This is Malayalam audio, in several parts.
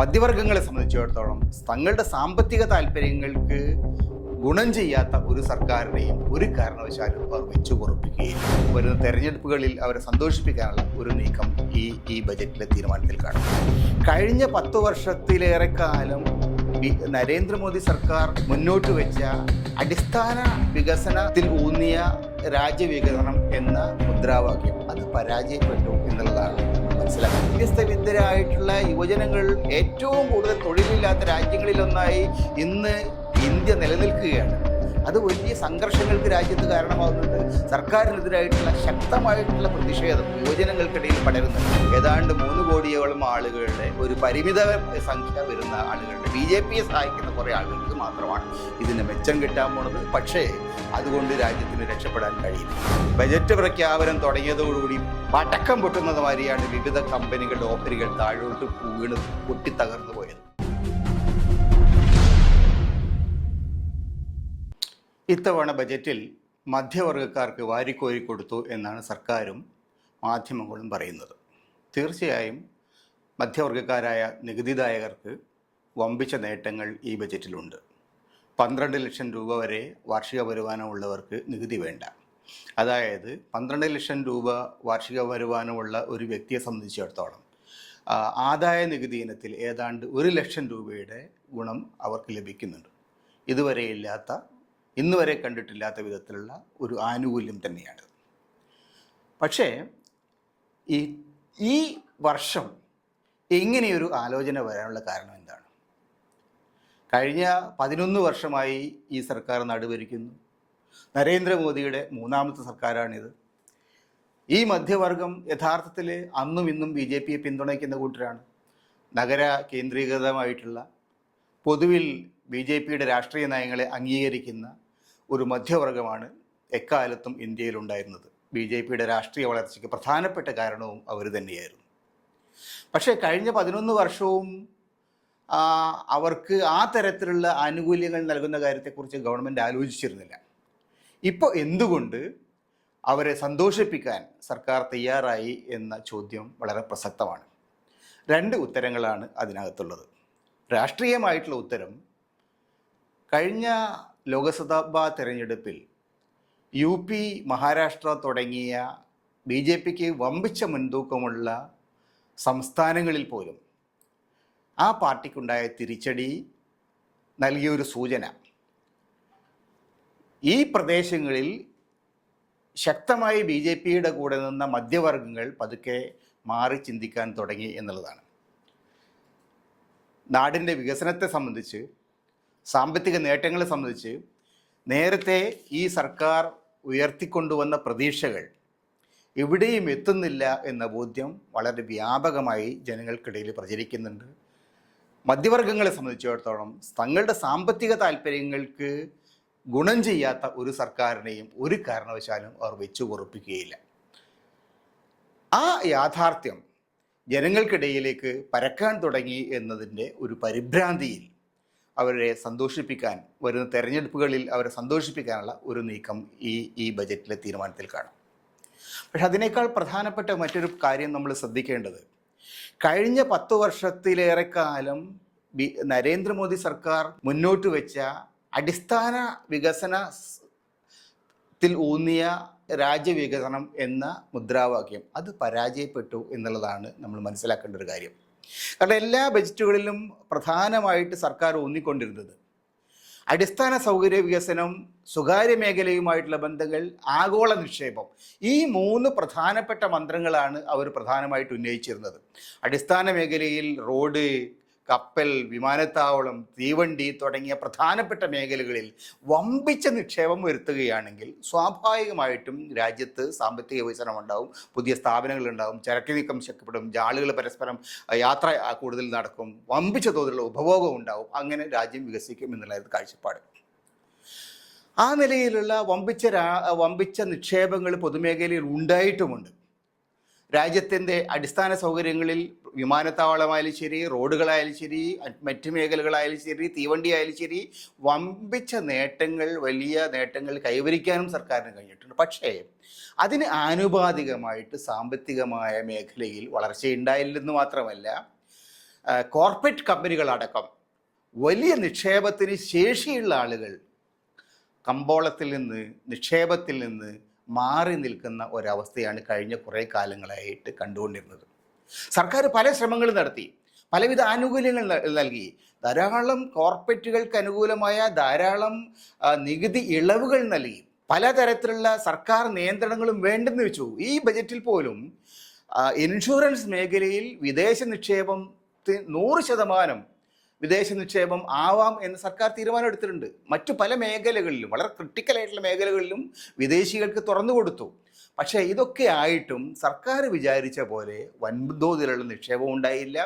മധ്യവർഗങ്ങളെ സംബന്ധിച്ചിടത്തോളം തങ്ങളുടെ സാമ്പത്തിക താല്പര്യങ്ങൾക്ക് ഗുണം ചെയ്യാത്ത ഒരു സർക്കാരിനെയും ഒരു കാരണവശാലും അവർ വെച്ചു കുറപ്പിക്കുകയും വരുന്ന തെരഞ്ഞെടുപ്പുകളിൽ അവരെ സന്തോഷിപ്പിക്കാനുള്ള ഒരു നീക്കം ഈ ഈ ബജറ്റിലെ തീരുമാനത്തിൽ കാണും. കഴിഞ്ഞ പത്ത് വർഷത്തിലേറെ കാലം നരേന്ദ്രമോദി സർക്കാർ മുന്നോട്ട് വെച്ച അടിസ്ഥാന വികസനത്തിൽ ഊന്നിയ രാജ്യവികസനം എന്ന മുദ്രാവാക്യം അത് പരാജയപ്പെട്ടു എന്നുള്ളതാണ് നമ്മൾ മനസ്സിലാക്കുന്നത് വ്യത്യസ്ത വിദ്യരായിട്ടുള്ള യുവജനങ്ങൾ ഏറ്റവും കൂടുതൽ തൊഴിലില്ലാത്ത രാജ്യങ്ങളിലൊന്നായി ഇന്ന് ഇന്ത്യ നിലനിൽക്കുകയാണ്. അത് വലിയ സംഘർഷങ്ങൾക്ക് രാജ്യത്ത് കാരണമാകുന്നുണ്ട്. സർക്കാരിനെതിരായിട്ടുള്ള ശക്തമായിട്ടുള്ള പ്രതിഷേധം യുവജനങ്ങൾക്കിടയിൽ പടരുന്നുണ്ട്. ഏതാണ്ട് മൂന്ന് കോടിയോളം ആളുകളുടെ ഒരു പരിമിത സംഖ്യ വരുന്ന ആളുകളുടെ ബി ജെ പിയെ സഹായിക്കുന്ന കുറേ ആളുകൾക്ക് മാത്രമാണ് ഇതിന് മെച്ചം കിട്ടാൻ പോണത്. പക്ഷേ അതുകൊണ്ട് രാജ്യത്തിന് രക്ഷപ്പെടാൻ കഴിയില്ല. ബജറ്റ് പ്രഖ്യാപനം തുടങ്ങിയതോടുകൂടി പടക്കം പൊട്ടുന്നത് മാതിരിയാണ് വിവിധ കമ്പനികളുടെ ഓഹരികൾ താഴോട്ട് വീണ് പൊട്ടിത്തകർന്നു പോയത്. ഇത്തവണ ബജറ്റിൽ മധ്യവർഗക്കാർക്ക് വാരിക്കോരി കൊടുത്തു എന്നാണ് സർക്കാരും മാധ്യമങ്ങളും പറയുന്നത്. തീർച്ചയായും മധ്യവർഗക്കാരായ നികുതിദായകർക്ക് വമ്പിച്ച നേട്ടങ്ങൾ ഈ ബജറ്റിലുണ്ട്. പന്ത്രണ്ട് ലക്ഷം രൂപ വരെ വാർഷിക വരുമാനമുള്ളവർക്ക് നികുതി വേണ്ട. അതായത് പന്ത്രണ്ട് ലക്ഷം രൂപ വാർഷിക വരുമാനമുള്ള ഒരു വ്യക്തിയെ സംബന്ധിച്ചിടത്തോളം ആദായ നികുതി ഇനത്തിൽ ഏതാണ്ട് ഒരു ലക്ഷം രൂപയുടെ ഗുണം അവർക്ക് ലഭിക്കുന്നുണ്ട്. ഇതുവരെ ഇല്ലാത്ത ഇന്ന് വരെ കണ്ടിട്ടില്ലാത്ത വിധത്തിലുള്ള ഒരു ആനുകൂല്യം തന്നെയാണ്. പക്ഷേ ഈ ഈ വർഷം ഇങ്ങനെയൊരു ആലോചന വരാനുള്ള കാരണം എന്താണ്? കഴിഞ്ഞ പതിനൊന്ന് വർഷമായി ഈ സർക്കാർ നടുവരിക്കുന്നു. നരേന്ദ്രമോദിയുടെ മൂന്നാമത്തെ സർക്കാരാണിത്. ഈ മധ്യവർഗം യഥാർത്ഥത്തിൽ അന്നും ഇന്നും ബി ജെ പിയെ പിന്തുണയ്ക്കുന്ന കൂട്ടരാണ്. നഗര കേന്ദ്രീകൃതമായിട്ടുള്ള പൊതുവിൽ ബി ജെ പിയുടെ രാഷ്ട്രീയ നയങ്ങളെ അംഗീകരിക്കുന്ന ഒരു മധ്യവർഗമാണ് എക്കാലത്തും ഇന്ത്യയിലുണ്ടായിരുന്നത്. ബി ജെ പിയുടെ രാഷ്ട്രീയ വളർച്ചയ്ക്ക് പ്രധാനപ്പെട്ട കാരണവും അവർ തന്നെയായിരുന്നു. പക്ഷേ കഴിഞ്ഞ പതിനൊന്ന് വർഷവും അവർക്ക് ആ തരത്തിലുള്ള ആനുകൂല്യങ്ങൾ നൽകുന്ന കാര്യത്തെക്കുറിച്ച് ഗവൺമെന്റ് ആലോചിച്ചിരുന്നില്ല. ഇപ്പോൾ എന്തുകൊണ്ട് അവരെ സന്തോഷിപ്പിക്കാൻ സർക്കാർ തയ്യാറായി എന്ന ചോദ്യം വളരെ പ്രസക്തമാണ്. രണ്ട് ഉത്തരങ്ങളാണ് അതിനകത്തുള്ളത്. രാഷ്ട്രീയമായിട്ടുള്ള ഉത്തരം കഴിഞ്ഞ ലോകസഭാ തെരഞ്ഞെടുപ്പിൽ യു പി മഹാരാഷ്ട്ര തുടങ്ങിയ ബി ജെ പിക്ക് വമ്പിച്ച മുൻതൂക്കമുള്ള സംസ്ഥാനങ്ങളിൽ പോലും ആ പാർട്ടിക്കുണ്ടായ തിരിച്ചടി നൽകിയൊരു സൂചന. ഈ പ്രദേശങ്ങളിൽ ശക്തമായി ബി ജെ പിയുടെ കൂടെ നിന്ന മധ്യവർഗങ്ങൾ പതുക്കെ മാറി ചിന്തിക്കാൻ തുടങ്ങി എന്നുള്ളതാണ്. നാടിന്റെ വികസനത്തെ സംബന്ധിച്ച് സാമ്പത്തിക നേട്ടങ്ങളെ സംബന്ധിച്ച് നേരത്തെ ഈ സർക്കാർ ഉയർത്തിക്കൊണ്ടുവന്ന പ്രതീക്ഷകൾ എവിടെയും എത്തുന്നില്ല എന്ന ബോധ്യം വളരെ വ്യാപകമായി ജനങ്ങൾക്കിടയിൽ പ്രചരിക്കുന്നുണ്ട്. മധ്യവർഗങ്ങളെ സംബന്ധിച്ചിടത്തോളം തങ്ങളുടെ സാമ്പത്തിക താല്പര്യങ്ങൾക്ക് ഗുണം ചെയ്യാത്ത ഒരു സർക്കാരിനെയും ഒരു കാരണവശാലും അവർ വെച്ചു പൊറുപ്പിക്കുകയില്ല ആ യാഥാർത്ഥ്യം ജനങ്ങൾക്കിടയിലേക്ക് പരക്കാൻ തുടങ്ങി എന്നതിന്റെ ഒരു പരിഭ്രാന്തിയിൽ അവരെ സന്തോഷിപ്പിക്കാൻ വരുന്ന തെരഞ്ഞെടുപ്പുകളിൽ അവരെ സന്തോഷിപ്പിക്കാനുള്ള ഒരു നീക്കം ഈ ഈ ബജറ്റിലെ തീരുമാനത്തിൽ കാണാം. പക്ഷെ അതിനേക്കാൾ പ്രധാനപ്പെട്ട മറ്റൊരു കാര്യം നമ്മൾ ശ്രദ്ധിക്കേണ്ടത് കഴിഞ്ഞ പത്ത് വർഷത്തിലേറെ കാലം നരേന്ദ്രമോദി സർക്കാർ മുന്നോട്ട് വെച്ച അടിസ്ഥാന വികസന ത്തിൽ ഊന്നിയ രാജ്യവികസനം എന്ന മുദ്രാവാക്യം അത് പരാജയപ്പെട്ടു എന്നുള്ളതാണ് നമ്മൾ മനസ്സിലാക്കേണ്ട ഒരു കാര്യം. കാരണം എല്ലാ ബജറ്റുകളിലും പ്രധാനമായിട്ട് സർക്കാർ ഊന്നിക്കൊണ്ടിരുന്നത് അടിസ്ഥാന സൗകര്യ വികസനം സ്വകാര്യ മേഖലയുമായിട്ടുള്ള ബന്ധങ്ങൾ ആഗോള നിക്ഷേപം ഈ മൂന്ന് പ്രധാനപ്പെട്ട മന്ത്രങ്ങളാണ് അവർ പ്രധാനമായിട്ട് ഉന്നയിച്ചിരുന്നത്. അടിസ്ഥാന മേഖലയിൽ റോഡ് കപ്പൽ വിമാനത്താവളം തീവണ്ടി തുടങ്ങിയ പ്രധാനപ്പെട്ട മേഖലകളിൽ വമ്പിച്ച നിക്ഷേപം വരുത്തുകയാണെങ്കിൽ സ്വാഭാവികമായിട്ടും രാജ്യത്ത് സാമ്പത്തിക വികസനം ഉണ്ടാവും പുതിയ സ്ഥാപനങ്ങൾ ഉണ്ടാവും ചരക്ക് നീക്കം ശക്തിപ്പെടും ആളുകൾ പരസ്പരം യാത്ര കൂടുതൽ നടക്കും വമ്പിച്ച തോതിലുള്ള ഉപഭോഗം ഉണ്ടാവും അങ്ങനെ രാജ്യം വികസിക്കും എന്നുള്ളൊരു കാഴ്ചപ്പാട്. ആ നിലയിലുള്ള വമ്പിച്ച വമ്പിച്ച നിക്ഷേപങ്ങൾ പൊതുമേഖലയിൽ ഉണ്ടായിട്ടുമുണ്ട്. രാജ്യത്തിന്റെ അടിസ്ഥാന സൗകര്യങ്ങളിൽ വിമാനത്താവളമായാലും ശരി റോഡുകളായാലും ശരി മറ്റ് മേഖലകളായാലും ശരി തീവണ്ടി ആയാലും ശരി വമ്പിച്ച നേട്ടങ്ങൾ വലിയ നേട്ടങ്ങൾ കൈവരിക്കാനും സർക്കാരിന് കഴിഞ്ഞിട്ടുണ്ട്. പക്ഷേ അതിന് ആനുപാതികമായിട്ട് സാമ്പത്തികമായ മേഖലയിൽ വളർച്ചയുണ്ടായില്ലെന്ന് മാത്രമല്ല കോർപ്പറേറ്റ് കമ്പനികളടക്കം വലിയ നിക്ഷേപത്തിന് ശേഷിയുള്ള ആളുകൾ കമ്പോളത്തിൽ നിന്ന് നിക്ഷേപത്തിൽ നിന്ന് മാറി നിൽക്കുന്ന ഒരവസ്ഥയാണ് കഴിഞ്ഞ കുറേ കാലങ്ങളായിട്ട് കണ്ടുകൊണ്ടിരുന്നത്. സർക്കാർ പല ശ്രമങ്ങളും നടത്തി. പലവിധ ആനുകൂല്യങ്ങൾ നൽകി. ധാരാളം കോർപ്പറേറ്റുകൾക്ക് അനുകൂലമായ ധാരാളം നികുതി ഇളവുകൾ നൽകി. പലതരത്തിലുള്ള സർക്കാർ നിയന്ത്രണങ്ങളും വേണ്ടെന്ന് വെച്ചു. ഈ ബജറ്റിൽ പോലും ഇൻഷുറൻസ് മേഖലയിൽ വിദേശ നിക്ഷേപം നൂറ് ശതമാനം വിദേശ നിക്ഷേപം ആവാം എന്ന് സർക്കാർ തീരുമാനമെടുത്തിട്ടുണ്ട്. മറ്റു പല മേഖലകളിലും വളരെ ക്രിട്ടിക്കലായിട്ടുള്ള മേഖലകളിലും വിദേശികൾക്ക് തുറന്നു കൊടുത്തു. പക്ഷേ ഇതൊക്കെ ആയിട്ടും സർക്കാർ വിചാരിച്ച പോലെ വൻതോതിലുള്ള നിക്ഷേപം ഉണ്ടായില്ല.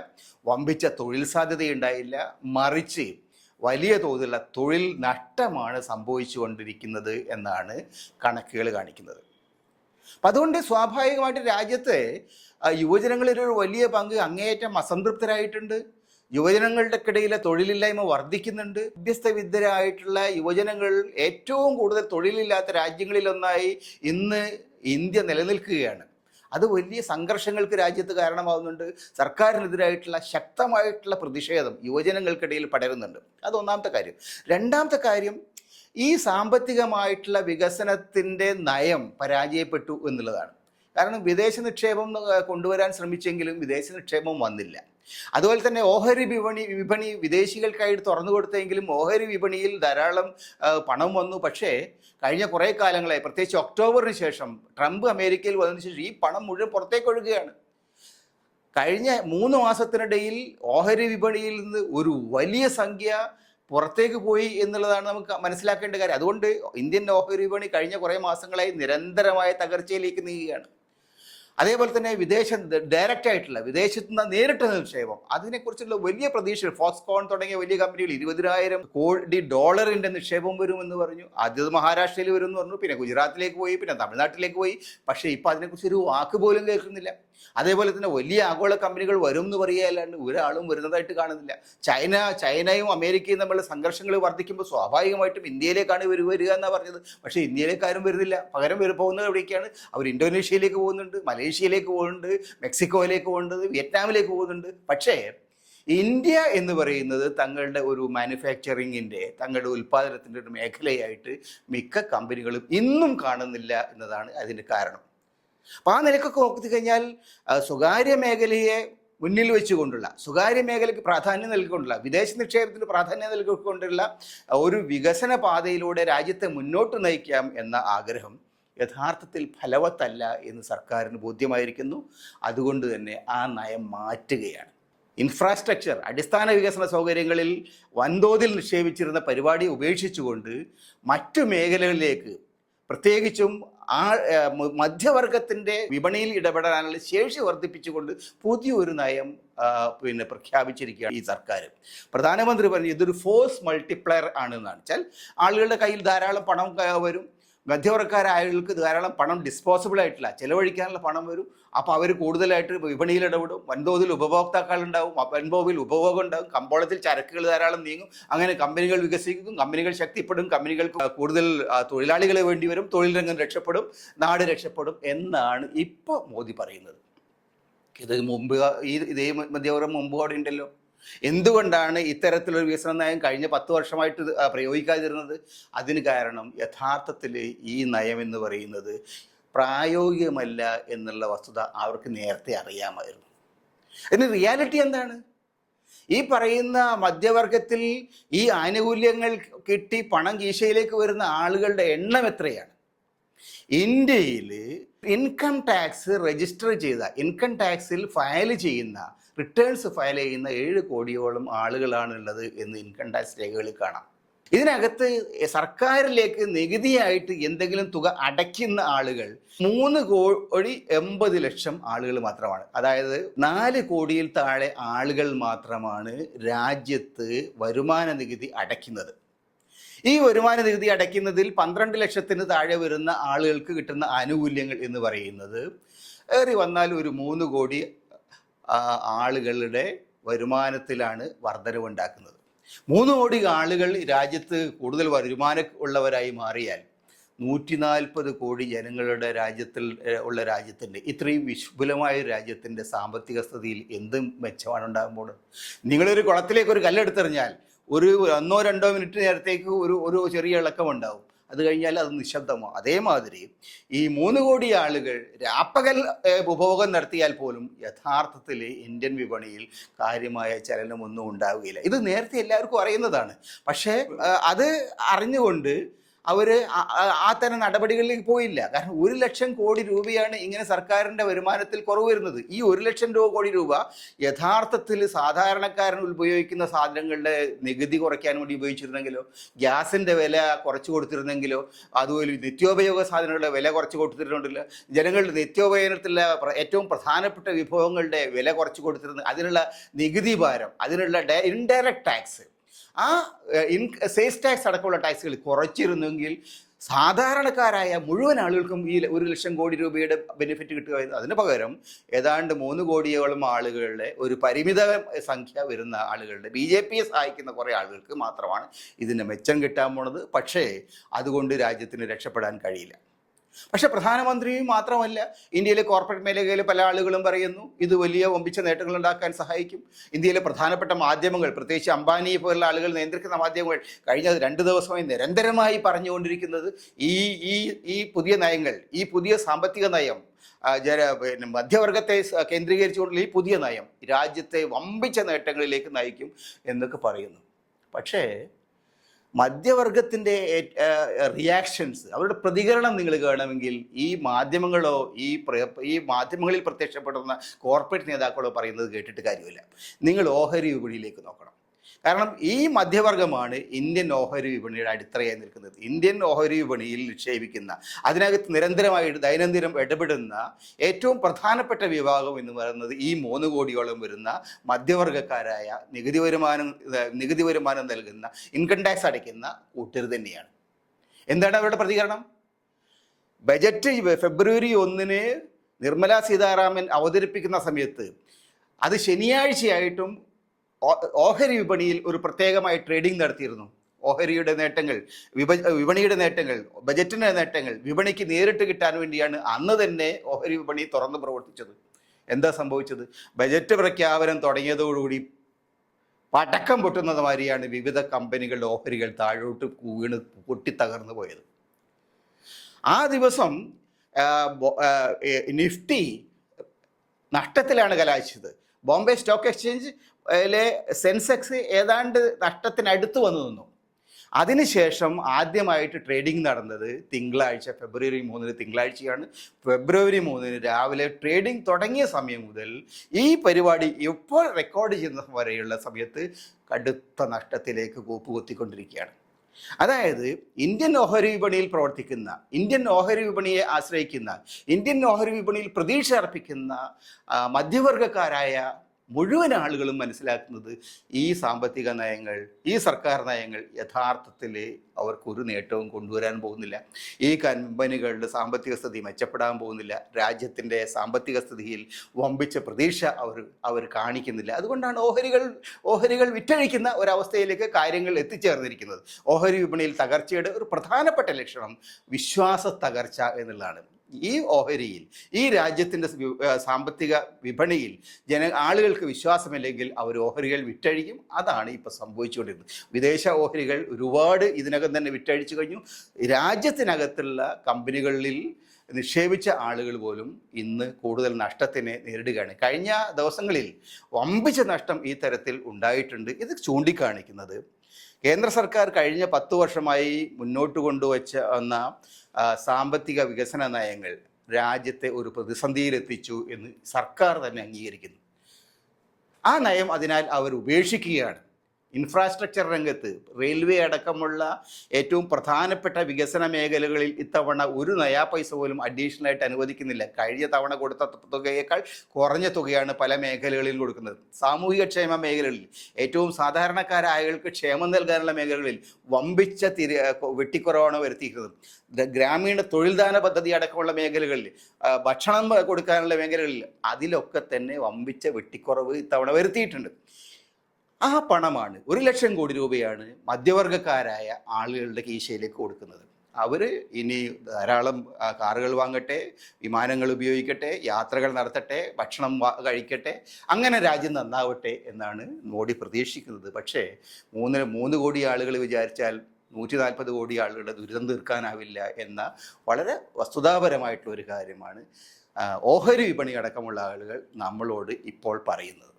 വമ്പിച്ച തൊഴിൽ സാധ്യത ഉണ്ടായില്ല മറിച്ച് വലിയ തോതിലുള്ള തൊഴിൽ നഷ്ടമാണ് സംഭവിച്ചുകൊണ്ടിരിക്കുന്നത് എന്നാണ് കണക്കുകൾ കാണിക്കുന്നത്. അപ്പം അതുകൊണ്ട് സ്വാഭാവികമായിട്ട് രാജ്യത്തെ യുവജനങ്ങളിൽ ഒരു വലിയ പങ്ക് അങ്ങേയറ്റം അസംതൃപ്തരായിട്ടുണ്ട്. യുവജനങ്ങളുടെ ഇടയിലെ തൊഴിലില്ലായ്മ വർദ്ധിക്കുന്നുണ്ട്. വ്യത്യസ്ത വിദ്യരായിട്ടുള്ള യുവജനങ്ങൾ ഏറ്റവും കൂടുതൽ തൊഴിലില്ലാത്ത രാജ്യങ്ങളിലൊന്നായി ഇന്ന് ഇന്ത്യ നിലനിൽക്കുകയാണ്. അത് വലിയ സംഘർഷങ്ങൾക്ക് രാജ്യത്ത് കാരണമാകുന്നുണ്ട് സർക്കാരിനെതിരായിട്ടുള്ള ശക്തമായിട്ടുള്ള പ്രതിഷേധം യുവജനങ്ങൾക്കിടയിൽ പടരുന്നുണ്ട്. അത് ഒന്നാമത്തെ കാര്യം. രണ്ടാമത്തെ കാര്യം ഈ സാമ്പത്തികമായിട്ടുള്ള വികസനത്തിന്റെ നയം പരാജയപ്പെട്ടു എന്നുള്ളതാണ്. കാരണം വിദേശ നിക്ഷേപം കൊണ്ടുവരാൻ ശ്രമിച്ചെങ്കിലും വിദേശ നിക്ഷേപം വന്നില്ല. അതുപോലെ തന്നെ ഓഹരി വിപണി വിപണി വിദേശികൾക്കായിട്ട് തുറന്നു കൊടുത്തെങ്കിലും ഓഹരി വിപണിയിൽ ധാരാളം പണം വന്നു. പക്ഷേ കഴിഞ്ഞ കുറേ കാലങ്ങളായി പ്രത്യേകിച്ച് ഒക്ടോബറിന് ശേഷം ട്രംപ് അമേരിക്കയിൽ വന്നതിന് ശേഷം ഈ പണം മുഴുവൻ പുറത്തേക്ക് ഒഴുകുകയാണ്. കഴിഞ്ഞ മൂന്ന് മാസത്തിനിടയിൽ ഓഹരി വിപണിയിൽ നിന്ന് ഒരു വലിയ സംഖ്യ പുറത്തേക്ക് പോയി എന്നുള്ളതാണ് നമുക്ക് മനസ്സിലാക്കേണ്ട കാര്യം. അതുകൊണ്ട് ഇന്ത്യൻ ഓഹരി വിപണി കഴിഞ്ഞ കുറേ മാസങ്ങളായി നിരന്തരമായ തകർച്ചയിലേക്ക് നീങ്ങുകയാണ്. അതേപോലെ തന്നെ വിദേശ ഡയറക്റ്റ് ആയിട്ടുള്ള വിദേശത്ത് നിന്ന് നേരിട്ട് നിക്ഷേപം അതിനെക്കുറിച്ചുള്ള വലിയ പ്രതീക്ഷ ഫോക്സ്കോൺ തുടങ്ങിയ വലിയ കമ്പനികൾ ഇരുപതിനായിരം കോടി ഡോളറിന്റെ നിക്ഷേപം വരുമെന്ന് പറഞ്ഞു. ആദ്യത് മഹാരാഷ്ട്രയിൽ വരുമെന്ന് പറഞ്ഞു പിന്നെ ഗുജറാത്തിലേക്ക് പോയി പിന്നെ തമിഴ്നാട്ടിലേക്ക് പോയി. പക്ഷേ ഇപ്പം അതിനെക്കുറിച്ച് ഒരു വാക്ക് പോലും കേൾക്കുന്നില്ല. അതേപോലെ തന്നെ വലിയ ആഗോള കമ്പനികൾ വരും എന്ന് പറയുകയല്ലാണ്ട് ഒരാളും വരുന്നതായിട്ട് കാണുന്നില്ല. ചൈന ചൈനയും അമേരിക്കയും തമ്മിലുള്ള സംഘർഷങ്ങൾ വർദ്ധിക്കുമ്പോൾ സ്വാഭാവികമായിട്ടും ഇന്ത്യയിലേക്കാണ് വരു വരിക എന്നാണ് പറഞ്ഞത്. പക്ഷേ ഇന്ത്യയിലേക്കാരും വരുന്നില്ല. പകരം വരും പോകുന്നത് എവിടേക്കാണ്? അവർ ഇന്തോനേഷ്യയിലേക്ക് പോകുന്നുണ്ട്. മലേഷ്യയിലേക്ക് പോകുന്നുണ്ട് മെക്സിക്കോയിലേക്ക് പോകുന്നുണ്ട് വിയറ്റ്നാമിലേക്ക് പോകുന്നുണ്ട്. പക്ഷേ ഇന്ത്യ എന്ന് പറയുന്നത് തങ്ങളുടെ ഒരു മാനുഫാക്ചറിങ്ങിന്റെ തങ്ങളുടെ ഉൽപ്പാദനത്തിന്റെ ഒരു മേഖലയായിട്ട് മിക്ക കമ്പനികളും ഇന്നും കാണുന്നില്ല എന്നതാണ് അതിന്റെ കാരണം. അപ്പം ആ നിലക്കൊക്കെ നോക്കി കഴിഞ്ഞാൽ ആ, സ്വകാര്യ മേഖലയെ മുന്നിൽ വെച്ചുകൊണ്ടുള്ള സ്വകാര്യ മേഖലയ്ക്ക് പ്രാധാന്യം നൽകിക്കൊണ്ടുള്ള വിദേശ നിക്ഷേപത്തിന് പ്രാധാന്യം നൽകിക്കൊണ്ടുള്ള ഒരു വികസന പാതയിലൂടെ രാജ്യത്തെ മുന്നോട്ട് നയിക്കാം എന്ന ആഗ്രഹം യഥാർത്ഥത്തിൽ ഫലവത്തല്ല എന്ന് സർക്കാരിന് ബോധ്യമായിരിക്കുന്നു. അതുകൊണ്ട് തന്നെ ആ നയം മാറ്റുകയാണ്. ഇൻഫ്രാസ്ട്രക്ചർ അടിസ്ഥാന വികസന സൗകര്യങ്ങളിൽ വൻതോതിൽ നിക്ഷേപിച്ചിരുന്ന പരിപാടി ഉപേക്ഷിച്ചുകൊണ്ട് മറ്റു മേഖലകളിലേക്ക് പ്രത്യേകിച്ചും ആ മധ്യവർഗത്തിന്റെ വിപണിയിൽ ഇടപെടാനുള്ള ശേഷി വർദ്ധിപ്പിച്ചുകൊണ്ട് പുതിയൊരു നയം പിന്നെ പ്രഖ്യാപിച്ചിരിക്കുകയാണ് ഈ സർക്കാർ. പ്രധാനമന്ത്രി പറഞ്ഞു ഇതൊരു ഫോഴ്സ് മൾട്ടിപ്ലയർ ആണെന്നാണ്. വെച്ചാൽ ആളുകളുടെ കയ്യിൽ ധാരാളം പണം വരും. മധ്യവർഗക്കാരായ ആളുകൾക്ക് ധാരാളം പണം ഡിസ്പോസിബിൾ ആയിട്ടില്ല ചിലവഴിക്കാനുള്ള പണം വരും. അപ്പോൾ അവർ കൂടുതലായിട്ട് വിപണിയിൽ ഇടപെടും. വൻതോതിൽ ഉപഭോക്താക്കൾ ഉണ്ടാവും വൻതോതിൽ ഉപഭോഗം ഉണ്ടാവും. കമ്പോളത്തിൽ ചരക്കുകൾ ധാരാളം നീങ്ങും. അങ്ങനെ കമ്പനികൾ വികസിക്കും. കമ്പനികൾ ശക്തിപ്പെടും. കമ്പനികൾക്ക് കൂടുതൽ തൊഴിലാളികളെ വേണ്ടി വരും. തൊഴിൽ രംഗം രക്ഷപ്പെടും. നാട് രക്ഷപ്പെടും എന്നാണ് ഇപ്പോൾ മോദി പറയുന്നത്. ഇത് മുമ്പ് ഈ ഇതേ മധ്യവർഗം മുമ്പ് അവിടെ ഉണ്ടല്ലോ എന്തുകൊണ്ടാണ് ഇത്തരത്തിലൊരു വികസന നയം കഴിഞ്ഞ പത്ത് വർഷമായിട്ട് പ്രയോഗിക്കാതിരുന്നത്? അതിന് കാരണം യഥാർത്ഥത്തിൽ ഈ നയം എന്ന് പറയുന്നത് പ്രായോഗികമല്ല എന്നുള്ള വസ്തുത അവർക്ക് നേരത്തെ അറിയാമായിരുന്നു. അതിന് റിയാലിറ്റി എന്താണ്? ഈ പറയുന്ന മധ്യവർഗത്തിൽ ഈ ആനുകൂല്യങ്ങൾ കിട്ടി പണം കീശയിലേക്ക് വരുന്ന ആളുകളുടെ എണ്ണം എത്രയാണ്? ഇന്ത്യയിൽ ഇൻകം ടാക്സ് രജിസ്റ്റർ ചെയ്ത ഇൻകം ടാക്സിൽ ഫയൽ ചെയ്യുന്ന റിട്ടേൺസ് ഫയൽ ചെയ്യുന്ന ഏഴ് കോടിയോളം ആളുകളാണുള്ളത് എന്ന് ഇൻകം ടാക്സ് രേഖകളിൽ കാണാം. ഇതിനകത്ത് സർക്കാരിലേക്ക് നികുതിയായിട്ട് എന്തെങ്കിലും തുക അടയ്ക്കുന്ന ആളുകൾ മൂന്ന് കോടി എൺപത് ലക്ഷം ആളുകൾ മാത്രമാണ്. അതായത് നാല് കോടിയിൽ താഴെ ആളുകൾ മാത്രമാണ് രാജ്യത്ത് വരുമാന നികുതി അടയ്ക്കുന്നത്. ഈ വരുമാന നികുതി അടയ്ക്കുന്നതിൽ പന്ത്രണ്ട് ലക്ഷത്തിന് താഴെ വരുന്ന ആളുകൾക്ക് കിട്ടുന്ന ആനുകൂല്യങ്ങൾ എന്ന് പറയുന്നത് ഏറി വന്നാൽ ഒരു മൂന്ന് കോടി ആളുകളുടെ വരുമാനത്തിലാണ് വർധനവുണ്ടാക്കുന്നത്. മൂന്ന് കോടി ആളുകൾ രാജ്യത്ത് കൂടുതൽ വരുമാന ഉള്ളവരായി മാറിയാൽ നൂറ്റി നാൽപ്പത് കോടി ജനങ്ങളുടെ രാജ്യത്തിൽ ഉള്ള രാജ്യത്തിന്റെ ഇത്രയും വിശുലമായ ഒരു രാജ്യത്തിന്റെ സാമ്പത്തിക സ്ഥിതിയിൽ എന്തും മെച്ചമാണ് ഉണ്ടാകുമ്പോൾ? നിങ്ങളൊരു കുളത്തിലേക്ക് ഒരു കല്ലെടുത്തെറിഞ്ഞാൽ ഒരു ഒന്നോ രണ്ടോ മിനിറ്റ് നേരത്തേക്ക് ഒരു ഒരു ചെറിയ ഇളക്കം ഉണ്ടാവും അത് കഴിഞ്ഞാൽ അത് നിശബ്ദമാണ് അതേമാതിരി ഈ മൂന്ന് കോടി ആളുകൾ രാപ്പകൽ ഉപഭോഗം നടത്തിയാൽ പോലും യഥാർത്ഥത്തിൽ ഇന്ത്യൻ വിപണിയിൽ കാര്യമായ ചലനമൊന്നും ഉണ്ടാവുകയില്ല. ഇത് നേരത്തെ എല്ലാവർക്കും അറിയുന്നതാണ്. പക്ഷേ അത് അറിഞ്ഞുകൊണ്ട് അവർ ആ തന്നെ നടപടികളിലേക്ക് പോയില്ല. കാരണം ഒരു ലക്ഷം കോടി രൂപയാണ് ഇങ്ങനെ സർക്കാരിന്റെ വരുമാനത്തിൽ കുറവ് വരുന്നത്. ഈ ഒരു ലക്ഷം രൂപ കോടി രൂപ യഥാർത്ഥത്തിൽ സാധാരണക്കാരൻ ഉപയോഗിക്കുന്ന സാധനങ്ങളുടെ നികുതി കുറയ്ക്കാൻ വേണ്ടി ഉപയോഗിച്ചിരുന്നെങ്കിലോ ഗ്യാസിന്റെ വില കുറച്ച് കൊടുത്തിരുന്നെങ്കിലോ അതുപോലെ നിത്യോപയോഗ സാധനങ്ങളുടെ വില കുറച്ച് കൊടുത്തിട്ടുണ്ടല്ലോ ജനങ്ങളുടെ നിത്യോപയോഗത്തിലെ ഏറ്റവും പ്രധാനപ്പെട്ട വിഭവങ്ങളുടെ വില കുറച്ച് കൊടുത്തിരുന്ന അതിനുള്ള നികുതി ഭാരം അതിനുള്ള ഇൻഡയറക്റ്റ് ടാക്സ് ആ ഇൻ സെയിൽസ് ടാക്സ് അടക്കമുള്ള ടാക്സുകൾ കുറച്ചിരുന്നെങ്കിൽ സാധാരണക്കാരായ മുഴുവൻ ആളുകൾക്കും ഈ ഒരു ലക്ഷം കോടി രൂപയുടെ ബെനിഫിറ്റ് കിട്ടുക അതിന് പകരം ഏതാണ്ട് മൂന്ന് കോടിയോളം ആളുകളുടെ ഒരു പരിമിത സംഖ്യ വരുന്ന ആളുകളുടെ ബി ജെ പിയെ സഹായിക്കുന്ന കുറേ ആളുകൾക്ക് മാത്രമാണ് ഇതിന് മെച്ചം കിട്ടാൻ പോണത്. പക്ഷേ അതുകൊണ്ട് രാജ്യത്തിന് രക്ഷപ്പെടാൻ കഴിയില്ല. പക്ഷെ പ്രധാനമന്ത്രി മാത്രമല്ല ഇന്ത്യയിലെ കോർപ്പറേറ്റ് മേഖലയിലെ പല ആളുകളും പറയുന്നു ഇത് വലിയ ഒമ്പിച്ച നേട്ടങ്ങൾ ഉണ്ടാക്കാൻ സഹായിക്കും. ഇന്ത്യയിലെ പ്രധാനപ്പെട്ട മാധ്യമങ്ങൾ പ്രത്യേകിച്ച് അംബാനിയെ പോലുള്ള ആളുകൾ നിയന്ത്രിക്കുന്ന മാധ്യമങ്ങൾ കഴിഞ്ഞ രണ്ട് ദിവസമായി നിരന്തരമായി പറഞ്ഞുകൊണ്ടിരിക്കുന്നത് ഈ ഈ ഈ പുതിയ നയങ്ങൾ ഈ പുതിയ സാമ്പത്തിക നയം പിന്നെ മധ്യവർഗത്തെ കേന്ദ്രീകരിച്ചുകൊണ്ടുള്ള ഈ പുതിയ നയം രാജ്യത്തെ വമ്പിച്ച നേട്ടങ്ങളിലേക്ക് നയിക്കും എന്നൊക്കെ പറയുന്നു. പക്ഷേ മധ്യവർഗത്തിന്റെ റിയാക്ഷൻസ് അവരുടെ പ്രതികരണം നിങ്ങൾ കാണുമെങ്കിൽ ഈ മാധ്യമങ്ങളോ ഈ ഈ മാധ്യമങ്ങളിൽ പ്രത്യക്ഷപ്പെടുന്ന കോർപ്പറേറ്റ് നേതാക്കളോ പറയുന്നത് കേട്ടിട്ട് കാര്യമില്ല. നിങ്ങൾ ഓഹരി വിപണിയിലേക്ക് നോക്കണം. കാരണം ഈ മധ്യവർഗമാണ് ഇന്ത്യൻ ഓഹരി വിപണിയുടെ അടിത്തറയായി നിൽക്കുന്നത്. ഇന്ത്യൻ ഓഹരി വിപണിയിൽ നിക്ഷേപിക്കുന്ന അതിനകത്ത് നിരന്തരമായി ദൈനംദിനം ഇടപെടുന്ന ഏറ്റവും പ്രധാനപ്പെട്ട വിഭാഗം എന്ന് പറയുന്നത് ഈ മൂന്ന് കോടിയോളം വരുന്ന മധ്യവർഗക്കാരായ നികുതി വരുമാനം നികുതി വരുമാനം നൽകുന്ന ഇൻകം ടാക്സ് അടയ്ക്കുന്ന കൂട്ടർ തന്നെയാണ്. എന്താണ് അവരുടെ പ്രതികരണം? ബജറ്റ് ഫെബ്രുവരി ഒന്നിന് നിർമ്മലാ സീതാരാമൻ അവതരിപ്പിക്കുന്ന സമയത്ത് അത് ശനിയാഴ്ചയായിട്ടും ഓഹരി വിപണിയിൽ ഒരു പ്രത്യേകമായി ട്രേഡിംഗ് നടത്തിയിരുന്നു. ഓഹരിയുടെ നേട്ടങ്ങൾ വിഭ വിപണിയുടെ നേട്ടങ്ങൾ ബജറ്റിന്റെ നേട്ടങ്ങൾ വിപണിക്ക് നേരിട്ട് കിട്ടാൻ വേണ്ടിയാണ് അന്ന് തന്നെ ഓഹരി വിപണി തുറന്ന് പ്രവർത്തിച്ചത്. എന്താ സംഭവിച്ചത്? ബജറ്റ് പ്രഖ്യാപനം തുടങ്ങിയതോടുകൂടി പടക്കം പൊട്ടുന്നത് മാതിരിയാണ് വിവിധ കമ്പനികളുടെ ഓഹരികൾ താഴോട്ട് വീണ് പൊട്ടിത്തകർന്നു പോയത്. ആ ദിവസം നിഫ്റ്റി നഷ്ടത്തിലാണ് കലാശിച്ചത്. ബോംബെ സ്റ്റോക്ക് എക്സ്ചേഞ്ചിലെ സെൻസെക്സ് ഏതാണ്ട് നഷ്ടത്തിനടുത്ത് വന്നു നിന്നു. അതിനുശേഷം ആദ്യമായിട്ട് ട്രേഡിംഗ് നടന്നത് തിങ്കളാഴ്ച ഫെബ്രുവരി മൂന്നിന് തിങ്കളാഴ്ചയാണ്. ഫെബ്രുവരി മൂന്നിന് രാവിലെ ട്രേഡിംഗ് തുടങ്ങിയ സമയം മുതൽ ഈ പരിപാടി ഇപ്പോൾ റെക്കോർഡ് ചെയ്യുന്ന വരെയുള്ള സമയത്ത് കടുത്ത നഷ്ടത്തിലേക്ക് കൂപ്പ് കൂപ്പുകുത്തിക്കൊണ്ടിരിക്കുകയാണ്. അതായത് ഇന്ത്യൻ ഓഹരി വിപണിയിൽ പ്രവർത്തിക്കുന്ന ഇന്ത്യൻ ഓഹരി വിപണിയെ ആശ്രയിക്കുന്ന ഇന്ത്യൻ ഓഹരി വിപണിയിൽ പ്രതീക്ഷ അർപ്പിക്കുന്ന മധ്യവർഗക്കാരായ മുഴുവൻ ആളുകളും മനസ്സിലാക്കുന്നത് ഈ സാമ്പത്തിക നയങ്ങൾ ഈ സർക്കാർ നയങ്ങൾ യഥാർത്ഥത്തിൽ അവർക്കൊരു നേട്ടവും കൊണ്ടുവരാൻ പോകുന്നില്ല. ഈ കമ്പനികളുടെ സാമ്പത്തിക സ്ഥിതി മെച്ചപ്പെടാൻ പോകുന്നില്ല. രാജ്യത്തിന്റെ സാമ്പത്തിക സ്ഥിതിയിൽ വമ്പിച്ച പ്രതീക്ഷ അവർ അവർ കാണിക്കുന്നില്ല. അതുകൊണ്ടാണ് ഓഹരികൾ ഓഹരികൾ വിറ്റഴിക്കുന്ന ഒരവസ്ഥയിലേക്ക് കാര്യങ്ങൾ എത്തിച്ചേർന്നിരിക്കുന്നത്. ഓഹരി വിപണിയിൽ തകർച്ചയുടെ ഒരു പ്രധാനപ്പെട്ട ലക്ഷണം വിശ്വാസ തകർച്ച എന്നുള്ളതാണ്. ഈ ഓഹരിയിൽ ഈ രാജ്യത്തിന്റെ സാമ്പത്തിക വിപണിയിൽ ജന ആളുകൾക്ക് വിശ്വാസമില്ലെങ്കിൽ അവർ ഓഹരികൾ വിറ്റഴിക്കും. അതാണ് ഇപ്പോൾ സംഭവിച്ചുകൊണ്ടിരുന്നത്. വിദേശ ഓഹരികൾ ഒരുപാട് ഇതിനകം തന്നെ വിറ്റഴിച്ചു കഴിഞ്ഞു. രാജ്യത്തിനകത്തുള്ള കമ്പനികളിൽ നിക്ഷേപിച്ച ആളുകൾ പോലും ഇന്ന് കൂടുതൽ നഷ്ടത്തിനെ നേരിടുകയാണ്. കഴിഞ്ഞ ദിവസങ്ങളിൽ വമ്പിച്ച നഷ്ടം ഈ തരത്തിൽ ഉണ്ടായിട്ടുണ്ട്. ഇത് ചൂണ്ടിക്കാണിക്കുന്നത് കേന്ദ്ര സർക്കാർ കഴിഞ്ഞ പത്ത് വർഷമായി മുന്നോട്ട് കൊണ്ടുവച്ച എന്ന സാമ്പത്തിക വികസന നയങ്ങൾ രാജ്യത്തെ ഒരു പ്രതിസന്ധിയിലെത്തിച്ചു എന്ന് സർക്കാർ തന്നെ അംഗീകരിക്കുന്നു. ആ നയം അതിനാൽ അവർ ഉപേക്ഷിക്കുകയാണ്. ഇൻഫ്രാസ്ട്രക്ചർ രംഗത്ത് റെയിൽവേ അടക്കമുള്ള ഏറ്റവും പ്രധാനപ്പെട്ട വികസന മേഖലകളിൽ ഇത്തവണ ഒരു നയാ പൈസ പോലും അഡീഷണൽ ആയിട്ട് അനുവദിക്കുന്നില്ല. കഴിഞ്ഞ തവണ കൊടുത്ത തുകയേക്കാൾ കുറഞ്ഞ തുകയാണ് പല മേഖലകളിലും കൊടുക്കുന്നത്. സാമൂഹിക ക്ഷേമ മേഖലകളിൽ ഏറ്റവും സാധാരണക്കാരായകൾക്ക് ക്ഷേമം നൽകാനുള്ള മേഖലകളിൽ വമ്പിച്ച തിരി വെട്ടിക്കുറവാണ് വരുത്തിയിരിക്കുന്നത്. ഗ്രാമീണ തൊഴിൽദാന പദ്ധതി അടക്കമുള്ള മേഖലകളിൽ ഭക്ഷണം കൊടുക്കാനുള്ള മേഖലകളിൽ അതിലൊക്കെ തന്നെ വമ്പിച്ച വെട്ടിക്കുറവ് ഇത്തവണ വരുത്തിയിട്ടുണ്ട്. ആ പണമാണ് ഒരു ലക്ഷം കോടി രൂപയാണ് മധ്യവർഗക്കാരായ ആളുകളുടെ കീശയിലേക്ക് കൊടുക്കുന്നത്. അവർ ഇനി ധാരാളം കാറുകൾ വാങ്ങട്ടെ വിമാനങ്ങൾ ഉപയോഗിക്കട്ടെ യാത്രകൾ നടത്തട്ടെ ഭക്ഷണം കഴിക്കട്ടെ അങ്ങനെ രാജ്യം നന്നാവട്ടെ എന്നാണ് മോഡി പ്രതീക്ഷിക്കുന്നത്. പക്ഷേ മൂന്ന് മൂന്ന് കോടി ആളുകൾ വിചാരിച്ചാൽ നൂറ്റി നാൽപ്പത് കോടി ആളുകളുടെ ദുരിതം തീർക്കാനാവില്ല എന്ന വളരെ വസ്തുതാപരമായിട്ടുള്ള ഒരു കാര്യമാണ് ഓഹരി വിപണി അടക്കമുള്ള ആളുകൾ നമ്മളോട് ഇപ്പോൾ പറയുന്നത്.